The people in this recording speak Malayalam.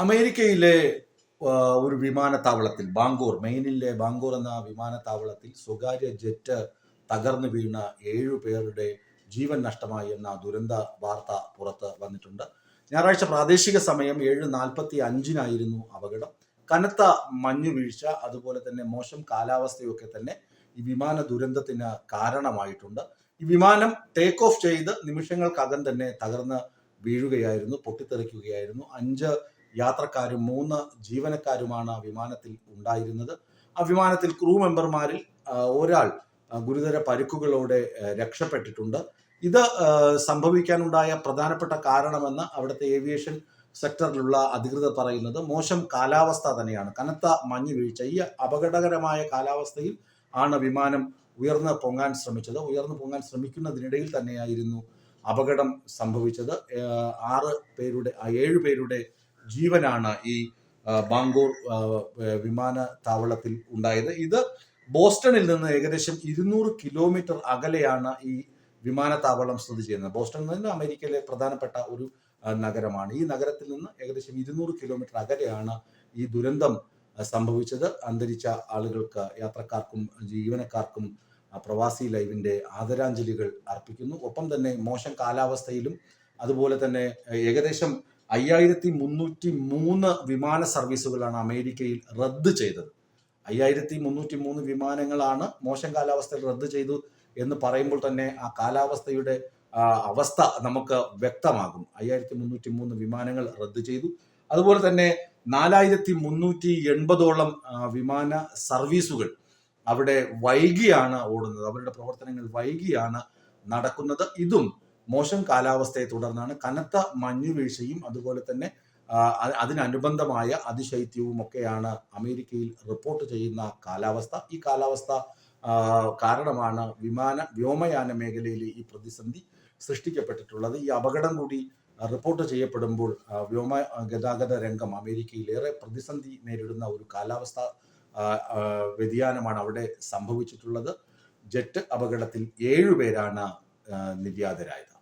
അമേരിക്കയിലെ ഒരു വിമാനത്താവളത്തിൽ ബാംഗ്ലൂർ മെയിനിലെ ബാംഗ്ലൂർ എന്ന വിമാനത്താവളത്തിൽ സ്വകാര്യ ജെറ്റ് തകർന്നു വീണ ഏഴു പേരുടെ ജീവൻ നഷ്ടമായി എന്ന ദുരന്ത വാർത്ത പുറത്ത് വന്നിട്ടുണ്ട്. ഞായറാഴ്ച പ്രാദേശിക സമയം ഏഴ് നാൽപ്പത്തി അഞ്ചിനായിരുന്നു അപകടം. കനത്ത മഞ്ഞു വീഴ്ച അതുപോലെ തന്നെ മോശം കാലാവസ്ഥയൊക്കെ തന്നെ ഈ വിമാന ദുരന്തത്തിന് കാരണമായിട്ടുണ്ട്. ഈ വിമാനം ടേക്ക് ഓഫ് ചെയ്ത് നിമിഷങ്ങൾക്കകം തന്നെ തകർന്ന് വീഴുകയായിരുന്നു പൊട്ടിത്തെറിക്കുകയായിരുന്നു. അഞ്ച് യാത്രക്കാരും മൂന്ന് ജീവനക്കാരുമാണ് വിമാനത്തിൽ ഉണ്ടായിരുന്നത്. ആ വിമാനത്തിൽ ക്രൂ മെമ്പർമാരിൽ ഒരാൾ ഗുരുതര പരിക്കുകളോടെ രക്ഷപ്പെട്ടിട്ടുണ്ട്. ഇത് സംഭവിക്കാനുണ്ടായ പ്രധാനപ്പെട്ട കാരണമെന്ന് അവിടുത്തെ ഏവിയേഷൻ സെക്ടറിലുള്ള അധികൃതർ പറയുന്നത് മോശം കാലാവസ്ഥ തന്നെയാണ്. കനത്ത മഞ്ഞ് വീഴ്ച. ഈ അപകടകരമായ കാലാവസ്ഥയിൽ ആണ് വിമാനം ഉയർന്ന് പൊങ്ങാൻ ശ്രമിച്ചത്. ഉയർന്നു പൊങ്ങാൻ ശ്രമിക്കുന്നതിനിടയിൽ തന്നെയായിരുന്നു അപകടം സംഭവിച്ചത്. ആറ് പേരുടെ ഏഴ് പേരുടെ ജീവനാണ് ഈ ബാംഗ്ലൂർ വിമാനത്താവളത്തിൽ ഉണ്ടായത്. ഇത് ബോസ്റ്റണിൽ നിന്ന് ഏകദേശം ഇരുന്നൂറ് കിലോമീറ്റർ അകലെയാണ് ഈ വിമാനത്താവളം സ്ഥിതി ചെയ്യുന്നത്. ബോസ്റ്റണിൽ നിന്ന് അമേരിക്കയിലെ പ്രധാനപ്പെട്ട ഒരു നഗരമാണ്. ഈ നഗരത്തിൽ നിന്ന് ഏകദേശം ഇരുന്നൂറ് കിലോമീറ്റർ അകലെയാണ് ഈ ദുരന്തം സംഭവിച്ചത്. അന്തരിച്ച ആളുകൾക്ക് യാത്രക്കാർക്കും ജീവനക്കാർക്കും പ്രവാസി ലൈവിന്റെ ആദരാഞ്ജലികൾ അർപ്പിക്കുന്നു. ഒപ്പം തന്നെ മോശം കാലാവസ്ഥയിലും അതുപോലെ തന്നെ ഏകദേശം അയ്യായിരത്തി മുന്നൂറ്റി മൂന്ന് വിമാന സർവീസുകളാണ് അമേരിക്കയിൽ റദ്ദ് ചെയ്തത്. അയ്യായിരത്തി മുന്നൂറ്റി മൂന്ന് വിമാനങ്ങളാണ് മോശം കാലാവസ്ഥയിൽ റദ്ദ് ചെയ്തു എന്ന് പറയുമ്പോൾ തന്നെ ആ കാലാവസ്ഥയുടെ അവസ്ഥ നമുക്ക് വ്യക്തമാകും. അയ്യായിരത്തി മുന്നൂറ്റി മൂന്ന് വിമാനങ്ങൾ റദ്ദ് ചെയ്തു. അതുപോലെ തന്നെ നാലായിരത്തി മുന്നൂറ്റി എൺപതോളം വിമാന സർവീസുകൾ അവിടെ വൈകിയാണ് ഓടുന്നത്. അവരുടെ പ്രവർത്തനങ്ങൾ വൈകിയാണ് നടക്കുന്നത്. ഇതും മോശം കാലാവസ്ഥയെ തുടർന്നാണ് കനത്ത മഞ്ഞുവീഴ്ചയും അതുപോലെ തന്നെ അതിനനുബന്ധമായ അതിശൈത്യവും ഒക്കെയാണ് അമേരിക്കയിൽ റിപ്പോർട്ട് ചെയ്യുന്ന കാലാവസ്ഥ. ഈ കാലാവസ്ഥ കാരണമാണ് വിമാന വ്യോമയാന മേഖലയിലെ ഈ പ്രതിസന്ധി സൃഷ്ടിക്കപ്പെട്ടിട്ടുള്ളത്. ഈ അപകടം കൂടി റിപ്പോർട്ട് ചെയ്യപ്പെടുമ്പോൾ വ്യോമ ഗതാഗത രംഗം അമേരിക്കയിലേറെ പ്രതിസന്ധി നേരിടുന്ന ഒരു കാലാവസ്ഥ വ്യതിയാനമാണ് അവിടെ സംഭവിച്ചിട്ടുള്ളത്. ജെറ്റ് അപകടത്തിൽ ഏഴുപേരാണ് നിര്യാതരായത്.